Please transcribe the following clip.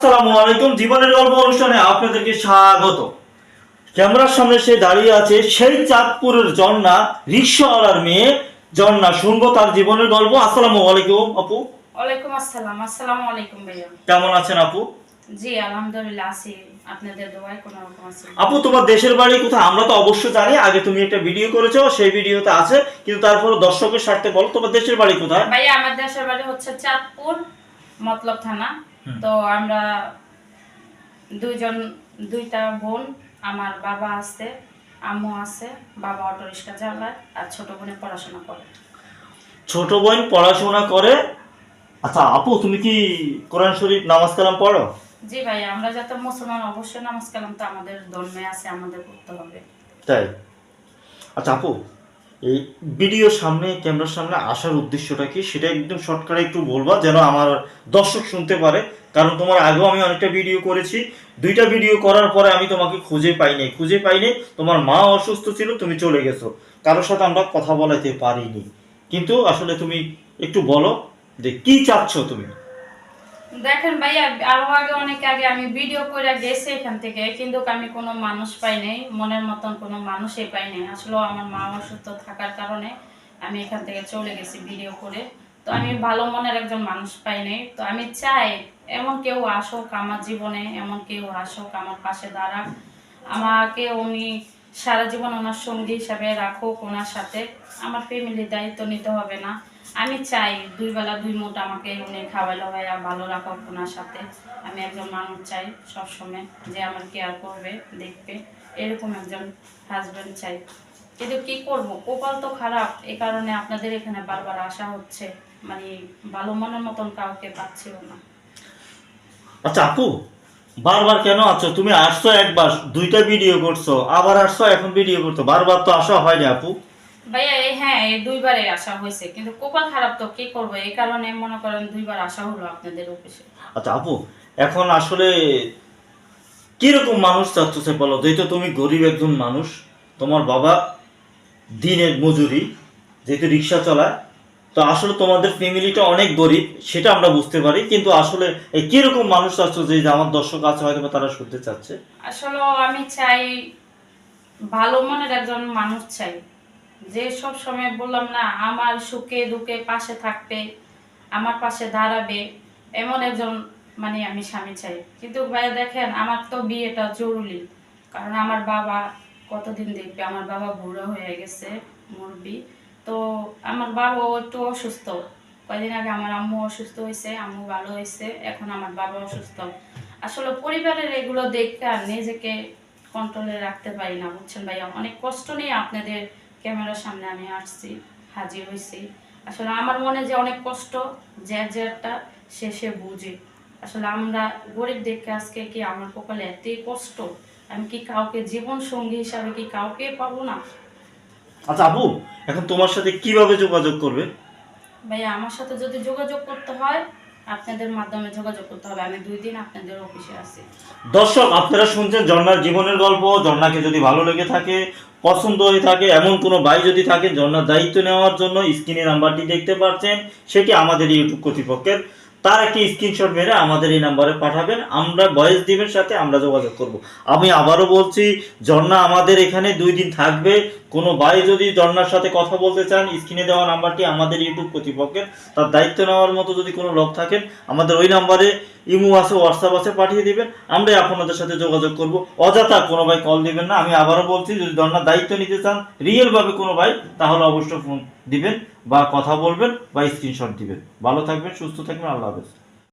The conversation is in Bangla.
আসসালামু আলাইকুম। জীবনের গল্প অনুষ্ঠানে আপনাদেরকে স্বাগত। ক্যামেরার সামনে সে দাঁড়িয়ে আছে সেই চাঁদপুরের জন্না রিক্সাওয়ালার মেয়ে। জন্না শুনব তার জীবনের গল্প। আসসালামু আলাইকুম আপু। ওয়ালাইকুম আসসালাম। আসসালামু আলাইকুম ভাইয়া। কেমন আছেন আপু? জি আলহামদুলিল্লাহ আছি। আপনাদের দোয়ায় কোনো রকম আছি। আপু তোমার দেশের বাড়ি কোথায়? আমরা তো অবশ্যই জানি আগে তুমি একটা ভিডিও করেছ সেই ভিডিওতে আছে। কিন্তু তারপর দর্শকের স্বার্থে বলো তোমার দেশের বাড়ি কোথায়? ভাইয়া আমার দেশের বাড়ি হচ্ছে চাঁদপুর মতলব থানা। তো আমরা দুইজন দুইটা বোন আমার বাবা আছে আম্মু আছে বাবা অটো রিক্সা চালায় আর ছোট বোনে পড়াশোনা করে। ছোট বোন পড়াশোনা করে? আচ্ছা আপু তুমি কি কোরআন শরীফ নামাজ কালাম পড়ো? জি ভাই আমরা যাতে মুসলমান অবশ্যই নামাজ কালাম তো আমাদের ধর্মে আছে আমাদের করতে হবে। তাই? আচ্ছা আপু এই ভিডিওর সামনে, ক্যামেরার সামনে আসার উদ্দেশ্যটা কি? সেটা একদম শর্টকাটে একটু বলবা, যেন আমার দর্শক শুনতে পারে। কারণ তোমার আগেও আমি অনেকটা ভিডিও করেছি। দুইটা ভিডিও করার পরে আমি তোমাকে খুঁজে পাইনি খুঁজে পাইনি তোমার মা অসুস্থ ছিল, তুমি চলে গেছো। কারোর সাথে আমরা কথা বলাইতে পারিনি। কিন্তু আসলে তুমি একটু বলো যে কি চাচ্ছ তুমি? দেখেন ভাইয়া, আরও আগে অনেক আগে আমি ভিডিও করে গেছি এখান থেকে, কিন্তু আমি কোনো মানুষ পাই নাই, মনের মতন কোনো মানুষই পাই নাই। আসলে আমার মা অসুস্থ থাকার কারণে আমি এখান থেকে চলে গেছি ভিডিও করে। তো আমি ভালো মনের একজন মানুষ পাই নাই। তো আমি চাই, এমন কেউ আসুক আমার জীবনে, এমন কেউ আসুক আমার পাশে দাঁড়াক। আমাকে উনি সারা জীবন ওনার সঙ্গী হিসাবে রাখুক, ওনার সাথে। আমার ফ্যামিলির দায়িত্ব নিতে হবে না। আমি চাই দুই বেলা দুই মুঠ আমাকে উনি খাওয়াইলো ভাইয়া ভালো রাখো ওনার সাথে। আমি একজন মানুষ চাই সবসময় যে আমার কেয়ার করবে, দেখবে। এরকম একজন হাজবেন্ড চাই। কিন্তু কি করব? কপাল তো খারাপ এই কারণে আপনাদের এখানে বারবার আসা হচ্ছে। মানে ভালো মনের মতন কাউকে পাচ্ছিও না। আচ্ছা আপু, বারবার কেন আছো? তুমি আসছো একবার, দুইটা ভিডিও করছ, আবার আসছো, এখন ভিডিও করছ। বারবার তো আসা হয়নি আপু। ভাইয়া এই হ্যাঁ এই দুইবারে আসা হয়েছে কিন্তু কপাল খারাপ তো কি করব? এই কারণে মনে করেন দুইবার আসা হলো আপনাদের অফিসে। আচ্ছা আপু এখন আসলে কীরকম মানুষ চাচ্ছ বলো যেহেতু তুমি গরিব একজন মানুষ তোমার বাবা দিনের মজুরি যেহেতু রিক্সা চালায় তো আসলে তোমাদের ফ্যামিলিটা অনেক গরিব সেটা আমরা বুঝতে পারি কিন্তু আসলে এই কীরকম মানুষ চাচ্ছ যে আমার দর্শক আছে হয়তো তারা শুনতে চাচ্ছে? আসলে আমি চাই ভালো মনের একজন মানুষ চাই। যে সব সময় বললাম না, আমার সুখে দুঃখে পাশে থাকবে, আমার পাশে দাঁড়াবে, এমন একজন মানে আমি স্বামী চাই। কিন্তু ভাই দেখেন, আমার তো বিয়েটা জরুরি। কারণ আমার বাবা কতদিন দেখবে? আমার বাবা বুড়ো হয়ে গেছে মুরবি তো আমার বাবাও একটু অসুস্থ। কয়দিন আগে আমার আম্মু অসুস্থ হয়েছে, আম্মু ভালো হয়েছে, এখন আমার বাবা অসুস্থ। আসলে পরিবারের এগুলো দেখতে আর নিজেকে কন্ট্রোলে রাখতে পারি না, বুঝছেন ভাইয়া? অনেক কষ্ট নিয়ে আপনাদের ক্যামেরার সামনে আমি আসছি হাজির হয়েছি আসলে আমার মনে যে অনেক কষ্ট যে যেটা সে সে বুঝে। আসলে আমরা গরিব দেখে আজকে কি আমার কপালে এতই কষ্ট? আমি কি কাউকে জীবন সঙ্গী হিসাবে কি কাউকে পাবো না? আচ্ছা আপু এখন তোমার সাথে কীভাবে যোগাযোগ করবে? ভাইয়া আমার সাথে যদি যোগাযোগ করতে হয় আপনাদের মাধ্যমে যোগাযোগ করতে হবে। আমি দুই দিন আপনাদের অফিসে আছি। দর্শক আপনারা শুনছেন ঝর্ণার জীবনের গল্প। ঝর্ণাকে যদি ভালো লেগে থাকে পছন্দ হয়ে থাকে, এমন কোনো ভাই যদি থাকে ঝর্ণার দায়িত্ব নেওয়ার জন্য স্ক্রিনে নাম্বারটি দেখতে পাচ্ছেন, সেটি আমাদের ইউটিউব কর্তৃপক্ষের। তার একটি স্ক্রিনশট মেরে আমাদের এই নাম্বারে পাঠাবেন, আমরা ভয়েস দিবের সাথে আমরা যোগাযোগ করব। আমি আবারও বলছি ঝর্ণা আমাদের এখানে দুই দিন থাকবে। কোনো ভাই যদি ঝর্ণার সাথে কথা বলতে চান, স্ক্রিনে দেওয়া নাম্বারটি আমাদের ইউটিউব কর্তৃপক্ষের। তার দায়িত্ব নেওয়ার মতো যদি কোনো লোক থাকেন, আমাদের ওই নাম্বারে ইমো আছে হোয়াটসঅ্যাপ আছে, পাঠিয়ে দিবেন। আমরাই আপনাদের সাথে যোগাযোগ করব। অযথা কোনো ভাই কল দিবেন না। আমি আবারও বলছি, যদি ধর্নার দায়িত্ব নিতে চান রিয়েলভাবে কোনো ভাই, তাহলে অবশ্যই ফোন দিবেন বা কথা বলবেন বা স্ক্রিনশট দিবেন। ভালো থাকবেন, সুস্থ থাকবেন, আল্লাহ হাফেজ।